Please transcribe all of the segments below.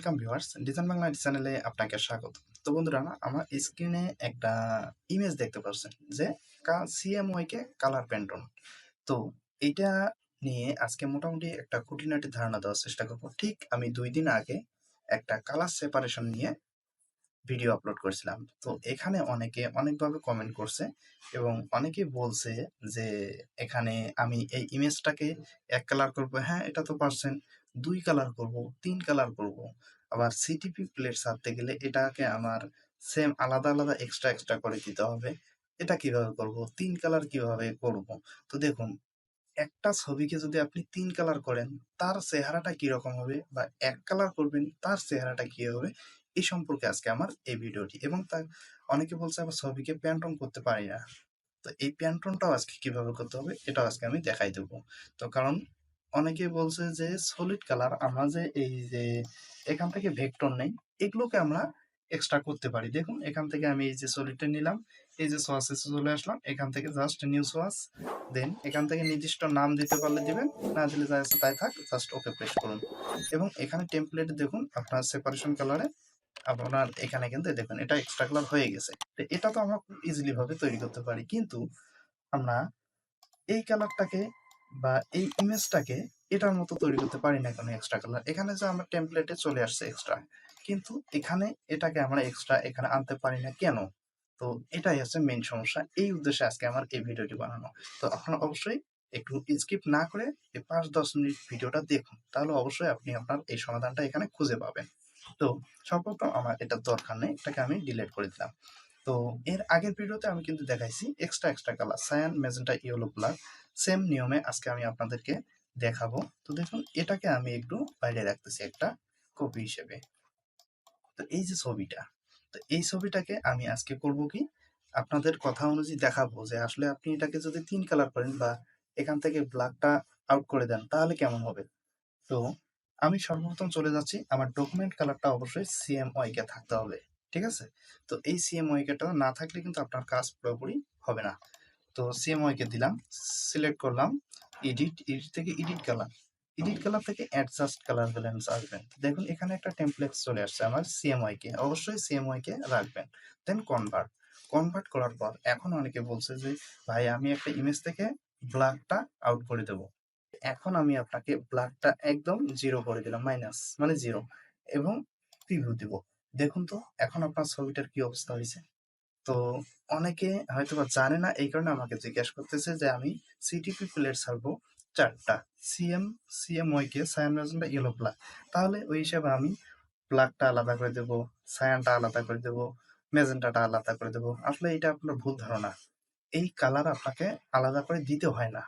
Welcome viewers design Bangla চ্যানেলে আপনাকে স্বাগত। তো বন্ধুরা আমার স্ক্রিনে একটা ইমেজ দেখতে পাচ্ছেন যে সিএমওয়াই কে কালার প্যান্টন তো এইটা নিয়ে আজকে মোটামুটি একটা খুঁটিনাটি ধারণা দেওয়ার চেষ্টা করব। ঠিক আমি দুই দিন আগে একটা কালার সেপারেশন নিয়ে ভিডিও আপলোড করেছিলাম। তো এখানে অনেকে অনেকভাবে কমেন্ট করছে এবং অনেকে বলছে যে এখানে আমি এই ইমেজটাকে এক কালার করব। হ্যাঁ এটা তো পারছেন। দুই কালার করব, তিন কালার করব। আবার সিটিপি প্লেট সারতে গেলে এটাকে আমার সেম আলাদা আলাদা এক্সট্রা এক্সট্রা করে দিতে হবে। এটা কীভাবে করব, তিন কালার কীভাবে করব? তো দেখুন, একটা ছবিকে যদি আপনি তিন কালার করেন, তার চেহারাটা কীরকম হবে বা এক কালার করবেন, তার চেহারাটা কি হবে? এই সম্পর্কে আজকে আমার এই ভিডিওটি। এবং তার অনেকে বলছে আমার ছবিকে প্যান্টন করতে পারি না। তো এই প্যান্টনটাও আজকে কীভাবে করতে হবে, এটাও আজকে আমি দেখাই দেবো। তো কারণ অনেকে বলছে যে সলিড কালার আমরা যে এই যে এখান থেকে ভেক্টর নেই, এগুলোকে আমরা এক্সট্রা করতে পারি। দেখুন, এখান থেকে আমি এই যে সলিডটা নিলাম, এই যে সোয়াসে চলে আসলাম, এখান থেকে জাস্ট নিউ সোয়াস দেন এখান থেকে নির্দিষ্ট নাম দিতে পারলে দিবেন, না দিলে যা আছে তাই থাক জাস্ট ওকে প্রেস করুন। এবং এখানে টেমপ্লেটে দেখুন, আপনার সেপারেশন কালারে আপনার এখানে কিন্তু দেখুন, এটা এক্সট্রা কালার হয়ে গেছে। তো এটা তো আমরা খুব ইজিলি ভাবে তৈরি করতে পারি। কিন্তু আমরা এই কালারটাকে বা এই ইমেজটাকে এটার মতো তৈরি করতে পারি না কোনো এক্সট্রা কালার এখানে যে আমার টেমপ্লেটে চলে আসছে এক্সট্রা কিন্তু এখানে এটাকে আমরা এক্সট্রা এখানে আনতে পারি না কেন? তো এটাই হচ্ছে মেন সমস্যা। এই উদ্দেশ্যে আজকে আমার এই ভিডিওটি বানানো। তো আপনারা অবশ্যই একটু স্কিপ না করে এই পাঁচ দশ মিনিট ভিডিওটা দেখুন। তাহলে অবশ্যই আপনি আপনার এই সমাধানটা এখানে খুঁজে পাবেন। তো সর্বপ্রথম আমার এটা দরকার নেই, এটাকে আমি ডিলিট করে দিলাম। তো এর আগের ভিডিওতে আমি কিন্তু দেখাইছি extra extra colour cyan magenta yellow black same নিয়মে আজকে আমি আপনাদেরকে দেখাবো। তো দেখুন, এটাকে আমি একটু বাইরে রাখতেছি একটা কপি হিসেবে। তো এই যে ছবিটা, তো এই ছবিটাকে আমি আজকে করব কি? আপনাদের কথা অনুযায়ী দেখাবো যে আসলে আপনি এটাকে যদি তিন কালার করেন বা এখান থেকে ব্ল্যাকটা আউট করে দেন, তাহলে কেমন হবে? তো আমি সর্বপ্রথম চলে যাচ্ছি, আমার ডকুমেন্ট কালারটা অবশ্যই সিএমওয়াই কে থাকতে হবে। ঠিক আছে? তো এই সিএমওয়াই কেটা না থাকলে কিন্তু আপনার কাজ পুরোপুরি হবে না। তো সিএমওয়াই কে দিলাম সিলেক্ট করলাম এডিট এডিট থেকে এডিট কালার এডিট কালার থেকে অ্যাডজাস্ট কালার ব্যালেন্স আসবেন। দেখুন, এখানে একটা টেমপ্লেট চলে আসছে আমার সিএমওয়াই কে অবশ্যই সিএমওয়াই কে রাখবেন। দেন কনভার্ট কনভার্ট করার পর এখন অনেকে বলছে যে, ভাই, আমি একটা ইমেজ থেকে ব্ল্যাকটা আউট করে দেবো। এখন আমি আপনাকে ব্ল্যাকটা একদম জিরো করে দিলাম মাইনাস মানে জিরো এবং প্রিভিউ দিব। দেখুন তো, এখন আপনার ছবিটার কি অবস্থা হয়েছে? তো অনেকে হয়তো বা জানে না, এই কারণে আমাকে জিজ্ঞাসা করতেছে যে আমি সিটিপি প্লেট ছাড়বো চারটা। সিএম সিএম ওয়াইকে সায়ান রেজনটা ইয়েলো ব্ল্যাক তাহলে ওই হিসাবে আমি ব্ল্যাকটা আলাদা করে দেবো সায়ানটা আলাদা করে দেবো মেজেন্টাটা আলাদা করে দেবো। আসলে এটা আপনার ভুল ধারণা। এই কালার আপনাকে আলাদা করে দিতে হয় না।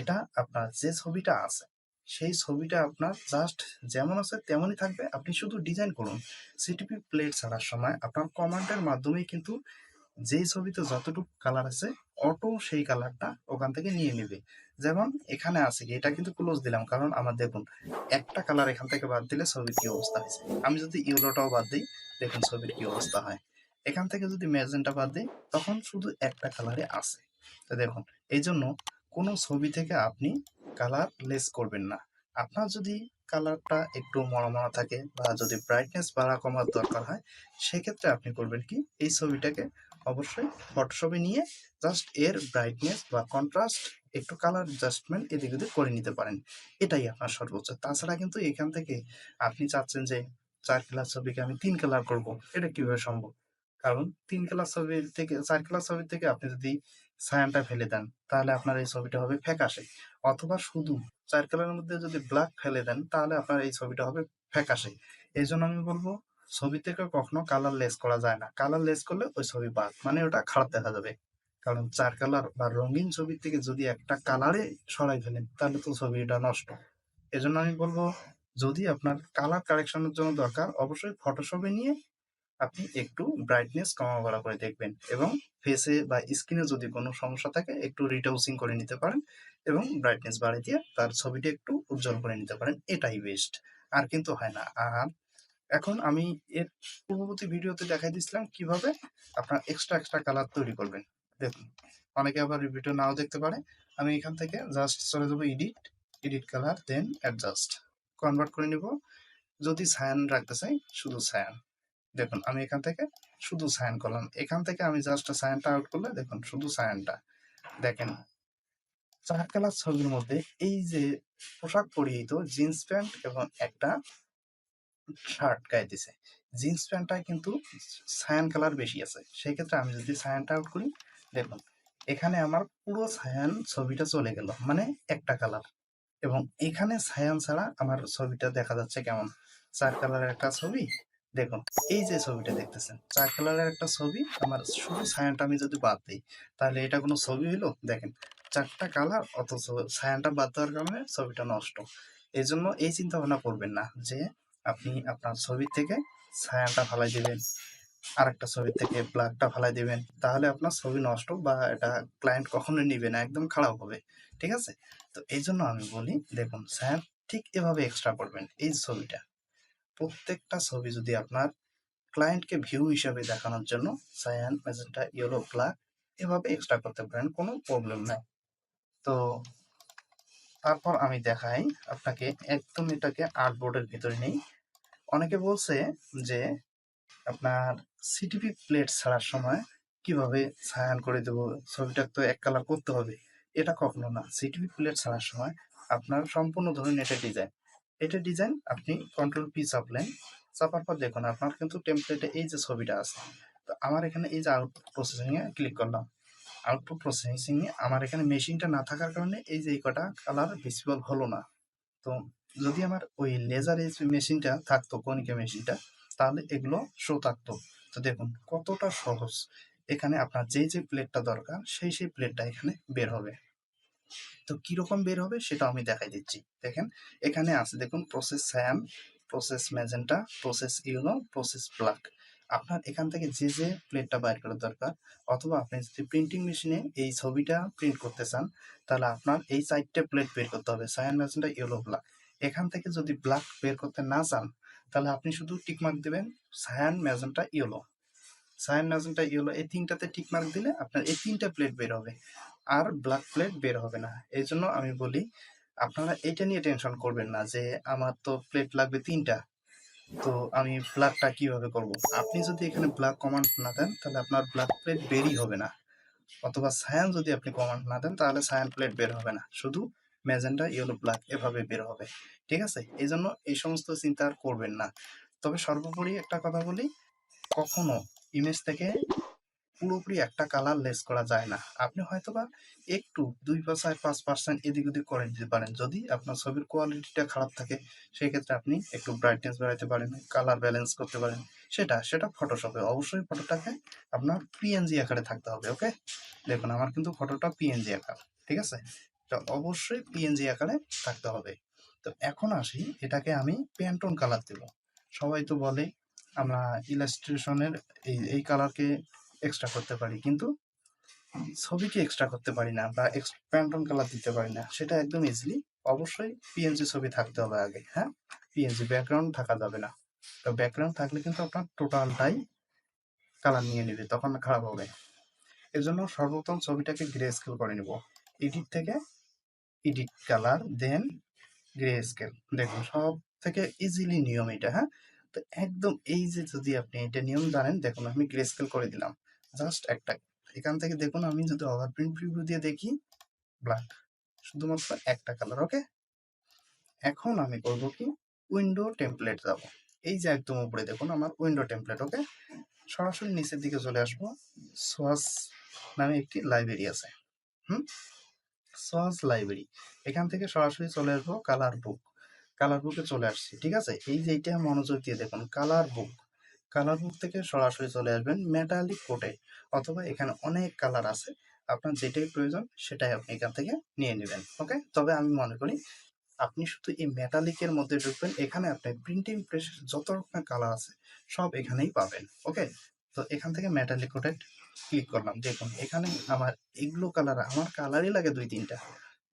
এটা আপনার যে ছবিটা আছে সেই ছবিটা আপনার জাস্ট যেমন আছে তেমনই থাকবে। আপনি শুধু ডিজাইন করুন। সিটিপি প্লেট ছাড়ার সময় আপনার কমান্ডের মাধ্যমে কিন্তু যেই ছবিতে যতটুকু কালার আছে অটো সেই কালারটা ওখান থেকে নিয়ে নেবে। যেমন এখানে আছে কি, এটা কিন্তু ক্লোজ দিলাম, কারণ আমার দেখুন, একটা কালার এখান থেকে বাদ দিলে ছবির কি অবস্থা হয়েছে। আমি যদি ইউলোটাও বাদ দিই, দেখুন ছবির কি অবস্থা হয়। এখান থেকে যদি ম্যাজেন্টা বাদ দিই, তখন শুধু একটা কালারে আছে। তো দেখুন এই জন্য কোনো ছবি থেকে আপনি কালার লেস করবেন না। আপনার যদি কালারটা একটু মরা থাকে বা যদি ব্রাইটনেস বাড়া কমার দরকার হয়, সেক্ষেত্রে আপনি করবেন কি, এই ছবিটাকে অবশ্যই ফটোশপে নিয়ে জাস্ট এর ব্রাইটনেস বা কন্ট্রাস্ট একটু কালার অ্যাডজাস্টমেন্ট এদিক ওদিক করে নিতে পারেন। এটাই আপনার সর্বোচ্চ। তাছাড়া কিন্তু এখান থেকে আপনি চাচ্ছেন যে চার কালার ছবিকে আমি তিন কালার করব, এটা কীভাবে সম্ভব? কারণ তিন কালার ছবির থেকে, চার কালার ছবির থেকে আপনি যদি ছায়ানটা ফেলে দেন, তাহলে আপনার এই ছবিটা হবে ফ্যাকাশে। অথবা শুধু চার কালারের মধ্যে যদি ব্ল্যাক ফেলে দেন, তাহলে আপনার এই ছবিটা হবে ফ্যাকাশে। এই জন্য আমি বলব ছবি থেকে কখনো কালার লেস করা যায় না। কালার লেস করলে ওই ছবি বাদ মানে ওটা খারাপ দেখা যাবে। কারণ চার কালার বা রঙিন ছবি থেকে যদি একটা কালারে সরাই ফেলেন, তাহলে তো ছবিটা নষ্ট। এজন্য আমি বলব, যদি আপনার কালার কারেকশনের জন্য দরকার, অবশ্যই ফটোশপে নিয়ে আপনি একটু ব্রাইটনেস কমা বাড়া করে দেখবেন এবং ফেসে বা স্কিনে যদি কোনো সমস্যা থাকে, একটু রিটাউসিং করে নিতে পারেন এবং ব্রাইটনেস বাড়িয়ে দিয়ে তার ছবিটি একটু উজ্জ্বল করে নিতে পারেন। এটাই বেস্ট আর কিন্তু হয় না। আর এখন আমি এর পূর্ববর্তী ভিডিওতে দেখাই দিয়েছিলাম কীভাবে আপনার এক্সট্রা এক্সট্রা কালার তৈরি করবেন। দেখুন, অনেকে আবার ভিডিও নাও দেখতে পারে। আমি এখান থেকে জাস্ট চলে যাব edit edit colour then adjust convert করে নিব। যদি সায়ান রাখতে চাই, শুধু সায়ান দেখুন, আমি এখান থেকে শুধু সায়ান করলাম। এখান থেকে আমি জাস্ট সায়ানটা আউট করলে দেখুন, শুধু সায়ানটা দেখেন, চার কালার ছবির মধ্যে এই যে পোশাক পরিহিত জিন্স প্যান্ট এবং একটা শার্ট গায়ে দিছে জিন্স প্যান্টটা কিন্তু সায়ান কালার বেশি আছে। সেই ক্ষেত্রে আমি যদি সায়ানটা আউট করি, দেখুন, এখানে আমার পুরো সায়ান ছবিটা চলে গেল মানে একটা কালার এবং এখানে সায়ান ছাড়া আমার ছবিটা দেখা যাচ্ছে কেমন? চার কালারের একটা ছবি দেখুন, এই যে ছবিটা দেখতেছেন, চার কালারের একটা ছবি। আমার শুধু সায়ানটা আমি যদি বাদ দিই, তাহলে এটা কোনো ছবি হলো দেখেন, চারটা কালার, অথচ ছায়ানটা বাদ দেওয়ার কারণে ছবিটা নষ্ট। এই জন্য এই চিন্তা ভাবনা করবেন না যে আপনি আপনার ছবি থেকে ছায়াটা ফালাই দিবেন আর একটা ছবি থেকে ব্ল্যাকটা ফালাই দিবেন, তাহলে আপনার ছবি নষ্ট বা এটা ক্লায়েন্ট কখনোই নিবে না, একদম খারাপ হবে। ঠিক আছে? তো এই জন্য আমি বলি, দেখুন ছায়ান ঠিক এভাবে এক্সট্রা করবেন, এই ছবিটা। প্রত্যেকটা ছবি যদি আপনার ক্লায়েন্টকে ভিউ হিসাবে দেখানোর জন্য সায়ান ম্যাজেন্টা ইয়েলো ব্ল্যাক এভাবে এক্সট্রা করতে পারেন, কোনো প্রবলেম নাই। তো তারপর আমি দেখাই আপনাকে, একদম এটাকে আর্টবোর্ডের ভিতরে নেই। অনেকে বলছে যে আপনার সিটিপি প্লেট ছাড়ার সময় কীভাবে ছায়ান করে দেবো, ছবিটা তো এক কালার করতে হবে। এটা কখনো না। সিটিপি প্লেট ছাড়ার সময় আপনার সম্পূর্ণ ধরুন এটা ডিজাইন এটা ডিজাইন আপনি কন্ট্রোল পি চাপলেন চাপার পর দেখুন আপনার কিন্তু টেমপ্লেটে এই যে ছবিটা আছে, তো আমার এখানে এই যে আউটপুট প্রসেসিং এ ক্লিক করলাম। আউটপুট প্রসেসিং এ আমার এখানে মেশিনটা না থাকার কারণে এই যে এই কটা কালার ভিজিবল হলো না। তো যদি আমার ওই লেজার এই মেশিনটা থাকতো কনিকা মেশিনটা তাহলে এগুলো শো থাকতো। তো দেখুন কতটা সহজ, এখানে আপনার যে যে প্লেটটা দরকার, সেই সেই প্লেটটা এখানে বের হবে। তো কীরকম বের হবে সেটা আমি দেখাই দিচ্ছি। দেখেন, এখানে আছে দেখুন process cyan process magenta process YONO process black আপনার এখান থেকে যে যে প্লেটটা বাইর করার দরকার, অথবা আপনি যদি প্রিন্টিং মেশিনে এই ছবিটা প্রিন্ট করতে চান, তাহলে আপনার এই চারটে প্লেট বের করতে হবে সায়ান ম্যাজেন্টা ইয়েলো ব্ল্যাক এখান থেকে যদি ব্ল্যাক বের করতে না চান, তাহলে আপনি শুধু টিকমার্ক দেবেন cyan magenta yellow cyan magenta yellow এই তিনটাতে টিকমার্ক দিলে আপনার এই তিনটা প্লেট বের হবে। আর ব্ল্যাক প্লেট বের হবে না। এই জন্য আমি বলি, আপনারা এটা নিয়ে টেনশন করবেন না যে, আমার তো প্লেট লাগবে তিনটা। তো আমি ব্ল্যাকটা কীভাবে করব? আপনি যদি এখানে ব্ল্যাক কমান্ড না দেন, তাহলে আপনার ব্ল্যাক প্লেট বেরই হবে না। অথবা সায়ান যদি আপনি কমান্ড না দেন, তাহলে সায়ান প্লেট বের হবে না। শুধু ম্যাজেন্টা ইয়েলো ব্ল্যাক এভাবে বের হবে। ঠিক আছে? এই জন্য এই সমস্ত চিন্তা আর করবেন না। তবে সর্বোপরি একটা কথা বলি, কখনো ইমেজ থেকে পুরোপুরি একটা কালার লেস করা যায় না। আপনি হয়তোবা একটু দুই বা পাঁচ পার্সেন্ট এদিক ওদিক করে দিতে পারেন। যদি আপনার ছবির কোয়ালিটিটা খারাপ থাকে সেই ক্ষেত্রে আপনি একটু ব্রাইটনেস বাড়াতে পারেন কালার ব্যালেন্স করতে পারেন। সেটা সেটা ফটোশপে অবশ্যই ফটোটাকে আপনার পিএনজি আকারে থাকতে হবে ওকে দেখুন, আমার কিন্তু ফটোটা পিএনজি আকার, ঠিক আছে? তো অবশ্যই পিএনজি আকারে থাকতে হবে। তো এখন আসি, এটাকে আমি প্যান্টন কালার দেব। সবাই তো বলে আমরা ইলাস্ট্রেশনের এই এই কালারকে এক্সট্রা করতে পারি, কিন্তু ছবিকে এক্সট্রা করতে পারি না বা প্যান্টন কালার দিতে পারি না, সেটা একদম ইজিলি অবশ্যই পিএনজি ছবি থাকতে হবে আগে হ্যাঁ? পিএনজি ব্যাকগ্রাউন্ড থাকা যাবে না। তো ব্যাকগ্রাউন্ড থাকলে কিন্তু আপনার টোটালটাই কালার নিয়ে নেবে, তখন খারাপ হবে। এজন্য সর্বপ্রথম ছবিটাকে গ্রে স্কেল করে নেব। এডিট থেকে edit colour then grey scale দেখুন সব থেকে ইজিলি নিয়ম এটা হ্যাঁ? তো একদম এই যে যদি আপনি এটা নিয়ম জানেন, দেখুন আমি গ্রে স্কেল করে দিলাম। জাস্ট একটা, এখান থেকে দেখুন আমি যদি ওভারপ্রিন্ট প্রিভিউ দিয়ে দেখি ব্ল্যাক শুধুমাত্র একটা কালার ওকে এখন আমি করব কি? উইন্ডো টেমপ্লেট যাব। এই যে একদম উপরে দেখুন আমার উইন্ডো টেমপ্লেট ওকে সরাসরি নিচের দিকে চলে আসব। সোয়াস নামে একটি লাইব্রেরি আছে। হুম? সোয়াস লাইব্রেরি এখান থেকে সরাসরি চলে আসব কালার বুক কালার বুকে চলে আসছি, ঠিক আছে? এই যে এটা মনোযোগ দিয়ে দেখুন কালার বুক কালার বুক থেকে সরাসরি চলে আসবেন মেটালিক কোটে অথবা এখানে অনেক কালার আছে, আপনার যেটাই প্রয়োজন সেটাই আপনি এখান থেকে নিয়ে নেবেন ওকে তবে আমি মনে করি আপনি শুধু এই মেটালিকের মধ্যে ঢুকবেন, এখানে আপনি প্রিন্টিং প্রেসের যত রকমের কালার আছে, সব এখানেই পাবেন ওকে তো এখান থেকে মেটালিক কোটে ক্লিক করলাম। দেখুন, এখানে আমার এগুলো কালার আমার কালারই লাগে দুই তিনটা।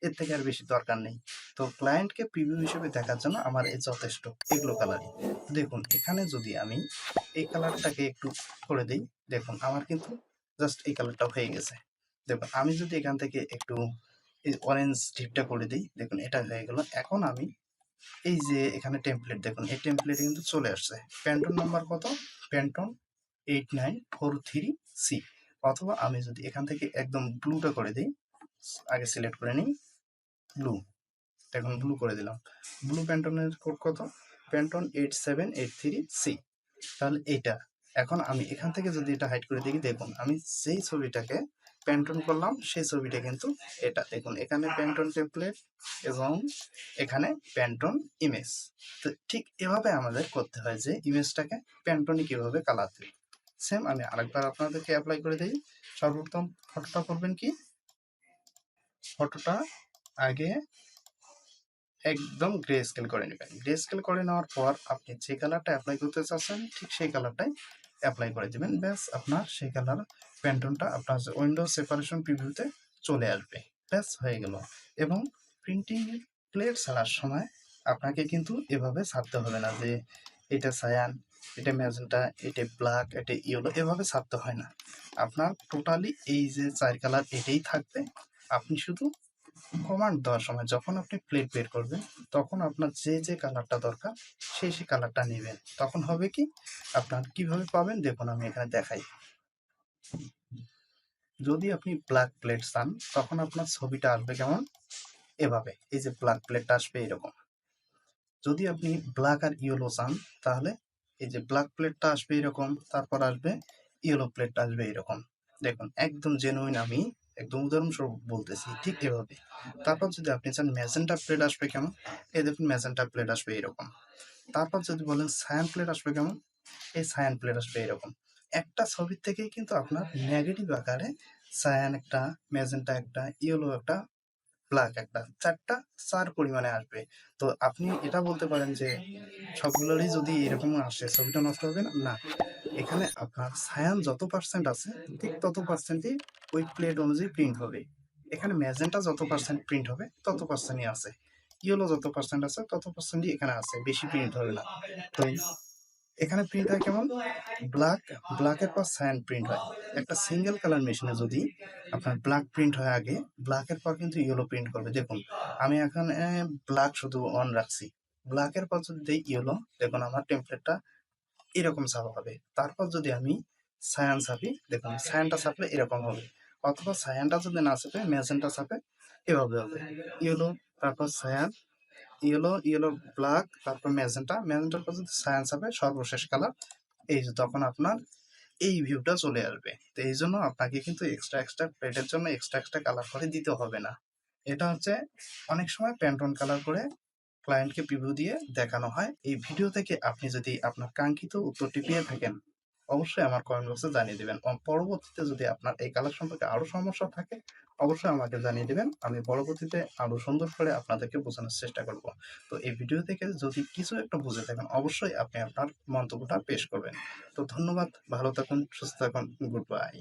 এর থেকে আর বেশি দরকার নেই। তো ক্লায়েন্টকে প্রিভিউ হিসেবে দেখার জন্য আমার এই যথেষ্ট এগুলো কালারই দেখুন, এখানে যদি আমি এই কালারটাকে একটু করে দিই, দেখুন, আমার কিন্তু জাস্ট এই কালারটা হয়ে গেছে। দেখুন, আমি যদি এখান থেকে একটু এই অরেঞ্জ টিপটা করে দিই, দেখুন, এটা হয়ে গেল। এখন আমি এই যে এখানে টেমপ্লেট দেখুন, এই টেমপ্লেটে কিন্তু চলে আসছে। প্যান্টন নাম্বার কত? Pantone eight nine four three C অথবা আমি যদি এখান থেকে একদম ব্লুটা করে দিই, আগে সিলেক্ট করে নিই। ব্লু। এখন ব্লু করে দিলাম। ব্লু প্যান্টনের কোড কত? Pantone eight seven eight three C. তাহলে এইটা। এখন আমি এখান থেকে যদি এটা হাইড করে দেখি, দেখুন, আমি যেই ছবিটাকে প্যান্টন করলাম, সেই ছবিটা কিন্তু এটা। দেখুন, এখানে প্যান্টন টেমপ্লেট এবং এখানে প্যান্টন ইমেজ তো ঠিক এভাবে আমাদের করতে হয় যে ইমেজটাকে প্যান্টনে কীভাবে কালার দিই সেম আমি আরেকবার আপনাদেরকে অ্যাপ্লাই করে দিই। সর্বপ্রথম ফটোটা করবেন কি? ফটোটা আগে একদম গ্রে স্কেল করে নেবেন। গ্রে স্কেল করে নেওয়ার পর আপনি যে কালারটা অ্যাপ্লাই করতে চাচ্ছেন, ঠিক সেই কালারটাই অ্যাপ্লাই করে দেবেন। ব্যাস, আপনার সেই কালার প্যান্টনটা আপনার উইন্ডো সেপারেশন প্রিভিউতে চলে আসবে। ব্যাস, হয়ে গেল। এবং প্রিন্টিং প্লেট ছাড়ার সময় আপনাকে কিন্তু এভাবে ছাড়তে হবে না যে এটা সায়ান এটা ম্যাজেন্টা এটা ব্ল্যাক এটা ইয়েলো এভাবে ছাড়তে হয় না। আপনার টোটালি এই যে চার কালার এটাই থাকবে। আপনি শুধু কমান্ড দেওয়ার সময় যখন আপনি প্লেট বের করবেন, তখন আপনার যে যে কালারটা দরকার সেই সেই কালারটা নেবেন। তখন হবে কি? আপনার কীভাবে পাবেন? দেখুন, আমি এখানে দেখাই। যদি আপনি ব্ল্যাক প্লেট চান, তখন আপনার ছবিটা আসবে কেমন? এভাবে। এই যে ব্ল্যাক প্লেটটা আসবে এরকম। যদি আপনি ব্ল্যাক আর ইয়েলো চান, তাহলে এই যে ব্ল্যাক প্লেটটা আসবে এরকম, তারপর আসবে ইয়েলো প্লেটটা আসবে এরকম। দেখুন, একদম জেনুইন আমি একদম উদাহরণস্বরূপ বলতেছি, ঠিক এভাবে। তারপর যদি আপনি চান ম্যাজেন্টা প্লেট আসবে কেমন? এই দেখুন ম্যাজেন্টা প্লেট আসবে এরকম। তারপর যদি বলেন সায়ান প্লেট আসবে কেমন? এই সায়ান প্লেট আসবে এরকম। একটা ছবির থেকেই কিন্তু আপনার নেগেটিভ আকারে সায়ান একটা ম্যাজেন্টা একটা ইয়েলো একটা ব্ল্যাক একটা, চারটা চার পরিমাণে আসবে। তো আপনি এটা বলতে পারেন যে সবগুলোরই যদি এরকম আসে, ছবিটা নষ্ট হবে না? এখানে আপনার সায়ান যত পার্সেন্ট আছে, ঠিক তত পার্সেন্টই ওই প্লেট অনুযায়ী প্রিন্ট হবে। এখানে ম্যাজেন্টা যত পার্সেন্ট প্রিন্ট হবে, তত পার্সেন্টই আছে। ইয়েলো যত পার্সেন্ট আছে, তত পার্সেন্টই এখানে আছে, বেশি প্রিন্ট হবে না। তো এখানে প্রিন্ট হয় কেমন? ব্ল্যাক ব্ল্যাকের পর সায়ান প্রিন্ট হয়। একটা সিঙ্গেল কালার মেশিনে যদি আপনার ব্ল্যাক প্রিন্ট হয় আগে ব্ল্যাকের পর কিন্তু ইয়েলো প্রিন্ট করবে। দেখুন, আমি এখানে ব্ল্যাক শুধু অন রাখছি। ব্ল্যাকের পর যদি দিই ইয়েলো দেখুন আমার টেমপ্লেটটা এরকম ছাপা হবে। তারপর যদি আমি সায়ান ছাপি, দেখুন সায়ানটা ছাপলে এরকম হবে। অথবা সায়ানটা যদি না ছাপে ম্যাজেন্টা ছাপে এভাবে হবে। ইয়েলো তারপর সায়ান ইয়েলো ইয়েলো ব্ল্যাক তারপর ম্যাজেন্টা ম্যাজেন্টার পর যদি সায়ান ছাপে সর্বশেষ কালার এই যে তখন আপনার এই ভিউটা চলে আসবে। তো এই জন্য আপনাকে কিন্তু এক্সট্রা এক্সট্রা প্লেটের জন্য এক্সট্রা এক্সট্রা কালার করে দিতে হবে না। এটা হচ্ছে অনেক সময় প্যান্টন কালার করে ক্লায়েন্টকে প্রিভিউ দিয়ে দেখানো হয়। এই ভিডিও থেকে আপনি যদি আপনার কাঙ্ক্ষিত উত্তরটি পেয়ে থাকেন অবশ্যই আমার কমেন্ট বক্সে জানিয়ে দেবেন। পরবর্তীতে যদি আপনার এই কালার সম্পর্কে আরও সমস্যা থাকে, অবশ্যই আমাকে জানিয়ে দেবেন। আমি পরবর্তীতে আরও সুন্দর করে আপনাদেরকে বোঝানোর চেষ্টা করব। তো এই ভিডিও থেকে যদি কিছু একটা বুঝে থাকেন, অবশ্যই আপনি আপনার মন্তব্যটা পেশ করবেন। তো ধন্যবাদ, ভালো থাকুন, সুস্থ থাকুন গুড বাই